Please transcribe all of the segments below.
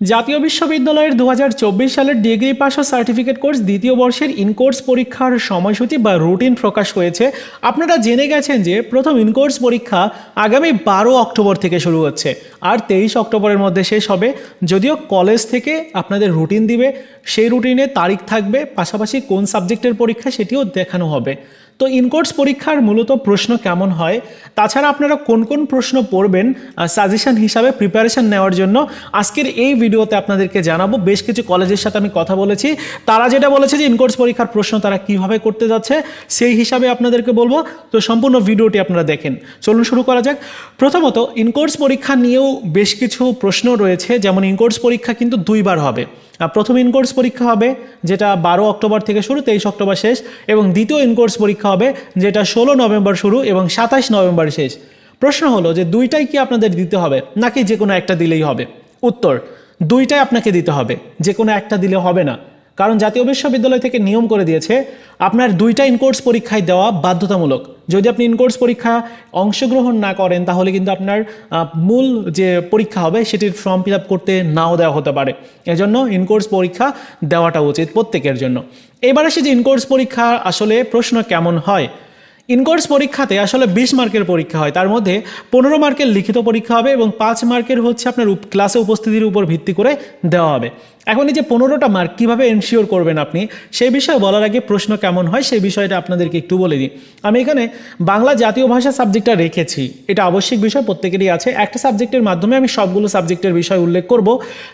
জাতীয় বিশ্ববিদ্যালয়ের দু হাজার চব্বিশ সালের ডিগ্রি পাস ও সার্টিফিকেট কোর্স দ্বিতীয় বর্ষের ইনকোর্স পরীক্ষার সময়সূচি বা রুটিন প্রকাশ হয়েছে। আপনারা জেনে গেছেন যে প্রথম ইনকোর্স পরীক্ষা আগামী বারো অক্টোবর থেকে শুরু হচ্ছে। আর তেইশ অক্টোবরের মধ্যে শেষ হবে। যদিও কলেজ থেকে আপনাদের রুটিন দিবে, সেই রুটিনে তারিখ থাকবে। পাশাপাশি কোন সাবজেক্টের পরীক্ষা সেটিও দেখানো হবে। তো ইনকোর্স পরীক্ষার মূলত প্রশ্ন কেমন হয়? তাছাড়া আপনারা কোন কোন প্রশ্ন পড়বেন সাজেশন হিসাবে প্রিপারেশন নেওয়ার জন্য আজকের এই ভিডিওতে আপনাদেরকে জানাব। বেশ কিছু কলেজের সাথে আমি কথা বলেছি। তারা যেটা বলেছে যে ইনকোর্স পরীক্ষার প্রশ্ন তারা কীভাবে করতে যাচ্ছে, সেই হিসাবে আপনাদেরকে বলব। তো সম্পূর্ণ ভিডিওটি আপনারা দেখেন। চলুন শুরু করা যাক। প্রথমত, ইনকোর্স পরীক্ষা নিয়েও বেশ কিছু প্রশ্ন রয়েছে। যেমন, ইনকোর্স পরীক্ষা কিন্তু দুইবার হবে। প্রথম ইনকোর্স পরীক্ষা হবে, যেটা বারো অক্টোবর থেকে শুরু, তেইশ অক্টোবর শেষ এবং দ্বিতীয় ইনকোর্স পরীক্ষা হবে, যেটা ষোলো নভেম্বর শুরু এবং সাতাশ নভেম্বর শেষ। প্রশ্ন হলো যে দুইটাই কি আপনাদের দিতে হবে, নাকি যে কোনো একটা দিলেই হবে? উত্তর, দুইটাই আপনাকে দিতে হবে, যে কোনো একটা দিলে হবে না। কারণ জাতীয় বিশ্ববিদ্যালয় থেকে নিয়ম করে দিয়েছে, আপনার দুইটা ইনকোর্স পরীক্ষায় দেওয়া বাধ্যতামূলক। যদি আপনি ইনকোর্স পরীক্ষা অংশগ্রহণ না করেন, তাহলে কিন্তু আপনার মূল যে পরীক্ষা হবে সেটির ফর্ম ফিল করতে নাও দেওয়া হতে পারে। এজন্য ইনকোর্স পরীক্ষা দেওয়াটা উচিত প্রত্যেকের জন্য। এবার আসে যে ইনকোর্স পরীক্ষা আসলে প্রশ্ন কেমন হয়। ইনকোর্স পরীক্ষাতে আসলে বিশ মার্কের পরীক্ষা হয়। তার মধ্যে পনেরো মার্কের লিখিত পরীক্ষা হবে এবং পাঁচ মার্কের হচ্ছে আপনার ক্লাসে উপস্থিতির উপর ভিত্তি করে দেওয়া হবে। এখন এই যে পনেরোটা মার্ক কীভাবে এনশিওর করবেন আপনি, সেই বিষয়ে বলার আগে প্রশ্ন কেমন হয় সেই বিষয়টা আপনাদেরকে একটু বলে দিই। আমি এখানে বাংলা জাতীয় ভাষা সাবজেক্টটা রেখেছি। এটা আবশ্যিক বিষয়, প্রত্যেকেরই আছে। একটা সাবজেক্টের মাধ্যমে আমি সবগুলো সাবজেক্টের বিষয় উল্লেখ করব।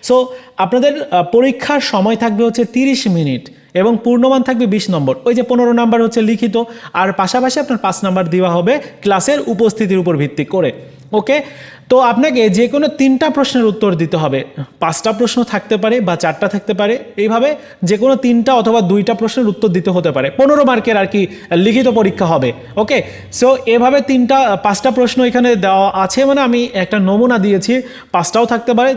সো আপনাদের পরীক্ষার সময় থাকবে হচ্ছে তিরিশ মিনিট। এবং পূর্ণমান থাকবে বিশ নম্বর। ওই যে পনেরো নাম্বার হচ্ছে লিখিত, আর পাশাপাশি আপনার পাঁচ নাম্বার দেওয়া হবে ক্লাসের উপস্থিতির উপর ভিত্তি করে। ওকে তো আপনাকে যে কোনো তিনটা প্রশ্নের উত্তর দিতে হবে। পাঁচটা প্রশ্ন থাকতে পারে বা চারটা থাকতে পারে। এইভাবে যে কোনো তিনটা অথবা দুইটা প্রশ্নের উত্তর দিতে হতে পারে। পনেরো মার্কের আর কি লিখিত পরীক্ষা হবে। ওকে? সো এভাবে তিনটা, পাঁচটা প্রশ্ন এখানে দেওয়া আছে মানে আমি একটা নমুনা দিয়েছি। পাঁচটাও থাকতে পারে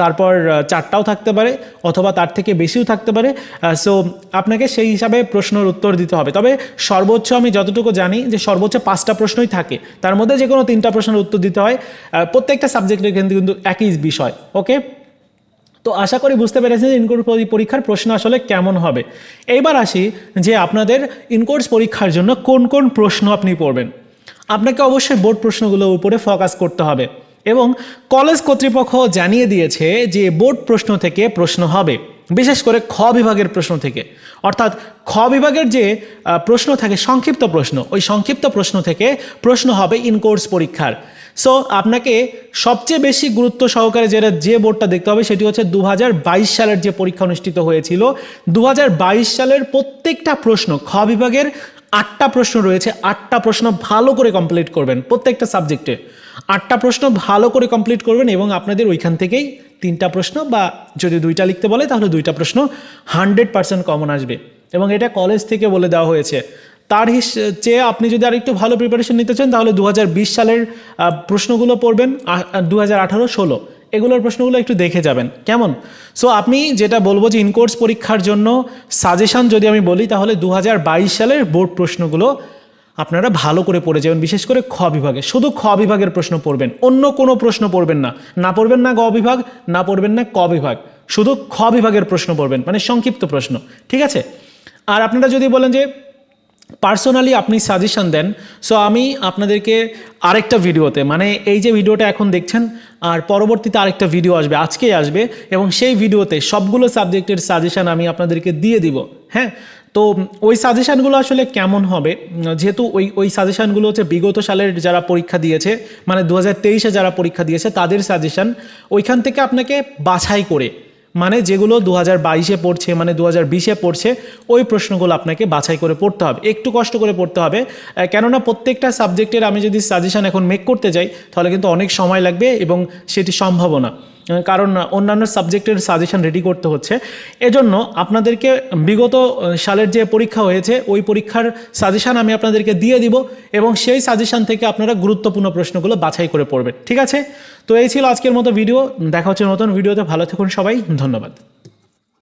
তারপর চারটাও থাকতে পারে অথবা তার থেকে বেশিও থাকতে পারে। সো আপনাকে সেই হিসাবে প্রশ্নের উত্তর দিতে হবে। তবে সর্বোচ্চ আমি যতটুকু জানি যে সর্বোচ্চ পাঁচটা প্রশ্নই থাকে। তার মধ্যে যে কোনো তিনটা প্রশ্নের উত্তর দিতে হয়। প্রত্যেকটা সাবজেক্টের কিন্তু কিন্তু একই বিষয় ওকে তো আশা করি বুঝতে পেরেছেন ইনকোর্স পরীক্ষার প্রশ্ন আসলে কেমন হবে। এইবার আসি যে আপনাদের ইনকোর্স পরীক্ষার জন্য কোন কোন প্রশ্ন আপনি পড়বেন। আপনাকে অবশ্যই বোর্ড প্রশ্নগুলোর উপরে ফোকাস করতে হবে এবং কলেজ কর্তৃপক্ষ জানিয়ে দিয়েছে যে বোর্ড প্রশ্ন থেকে প্রশ্ন হবে, বিশেষ করে খ বিভাগের প্রশ্ন থেকে। অর্থাৎ খ বিভাগের যে প্রশ্ন থাকে সংক্ষিপ্ত প্রশ্ন, ওই সংক্ষিপ্ত প্রশ্ন থেকে প্রশ্ন হবে ইনকোর্স পরীক্ষার। সো আপনাকে সবচেয়ে বেশি গুরুত্ব সহকারে যেটা যে বোর্ডটা দেখতে হবে, সেটি হচ্ছে দু হাজার বাইশ সালের যে পরীক্ষা অনুষ্ঠিত হয়েছিল দু হাজার বাইশ সালের প্রত্যেকটা প্রশ্ন, খ বিভাগের আটটা প্রশ্ন রয়েছে, আটটা প্রশ্ন ভালো করে কমপ্লিট করবেন প্রত্যেকটা সাবজেক্টে আটটা প্রশ্ন ভালো করে কমপ্লিট করবেন এবং আপনাদের ওইখান থেকেই তিনটা প্রশ্ন বা যদি দুইটা লিখতে বলে, তাহলে দুইটা প্রশ্ন হান্ড্রেড পার্সেন্ট কমন আসবে। এবং এটা কলেজ থেকে বলে দেওয়া হয়েছে। তার হিস, চেয়ে আপনি যদি আর একটু ভালো প্রিপারেশন নিতে চান, তাহলে দু হাজার বিশ সালের প্রশ্নগুলো পড়বেন দু হাজার আঠারো ষোলো। এগুলোর প্রশ্নগুলো একটু দেখে যাবেন। কেমন? সো আপনি যেটা বলব যে ইনকোর্স পরীক্ষার জন্য সাজেশন যদি আমি বলি, তাহলে দু হাজার বাইশ সালের বোর্ড প্রশ্নগুলো আপনারা ভালো করে পড়ে যাবেন, বিশেষ করে খ বিভাগে। শুধু খ বিভাগের প্রশ্ন পড়বেন, অন্য কোনো প্রশ্ন পড়বেন না। না পড়বেন না গ বিভাগ, না পড়বেন না ক বিভাগ। শুধু খ বিভাগের প্রশ্ন পড়বেন মানে সংক্ষিপ্ত প্রশ্ন। ঠিক আছে? আর আপনারা যদি বলেন যে পার্সোনালি আপনি সাজেশন দেন সো আমি আপনাদেরকে আরেকটা ভিডিওতে মানে এই যে ভিডিওটা এখন দেখছেন, আর পরবর্তীতে আরেকটা ভিডিও আসবে, আজকেই আসবে, এবং সেই ভিডিওতে সবগুলো সাবজেক্টের সাজেশান আমি আপনাদেরকে দিয়ে দিব হ্যাঁ? তো ওই সাজেশানগুলো আসলে কেমন হবে? যেহেতু ওই ওই সাজেশানগুলো হচ্ছে বিগত সালের যারা পরীক্ষা দিয়েছে মানে দু হাজার যারা পরীক্ষা দিয়েছে, তাদের সাজেশান ওইখান থেকে আপনাকে বাছাই করে মানে যেগুলো দু হাজার বাইশে পড়ছে মানে দু হাজার বিশে পড়ছে ওই প্রশ্নগুলো আপনাকে বাছাই করে পড়তে হবে। একটু কষ্ট করে পড়তে হবে। কেননা প্রত্যেকটা সাবজেক্টের আমি যদি সাজেশান এখন মেক করতে যাই তাহলে কিন্তু অনেক সময় লাগবে এবং সেটি সম্ভব না। আহ, কারণ অন্যান্য সাবজেক্টের সাজেশন রেডি করতে হচ্ছে। এজন্য আপনাদেরকে বিগত সালের যে পরীক্ষা হয়েছে, ওই পরীক্ষার সাজেশান আমি আপনাদেরকে দিয়ে দিব এবং সেই সাজেশান থেকে আপনারা গুরুত্বপূর্ণ প্রশ্নগুলো বাছাই করে পড়বেন। ঠিক আছে? তো এই ছিল আজকের মতো ভিডিও দেখা হচ্ছে নতুন ভিডিওতে ভালো থাকুন সবাই। ধন্যবাদ।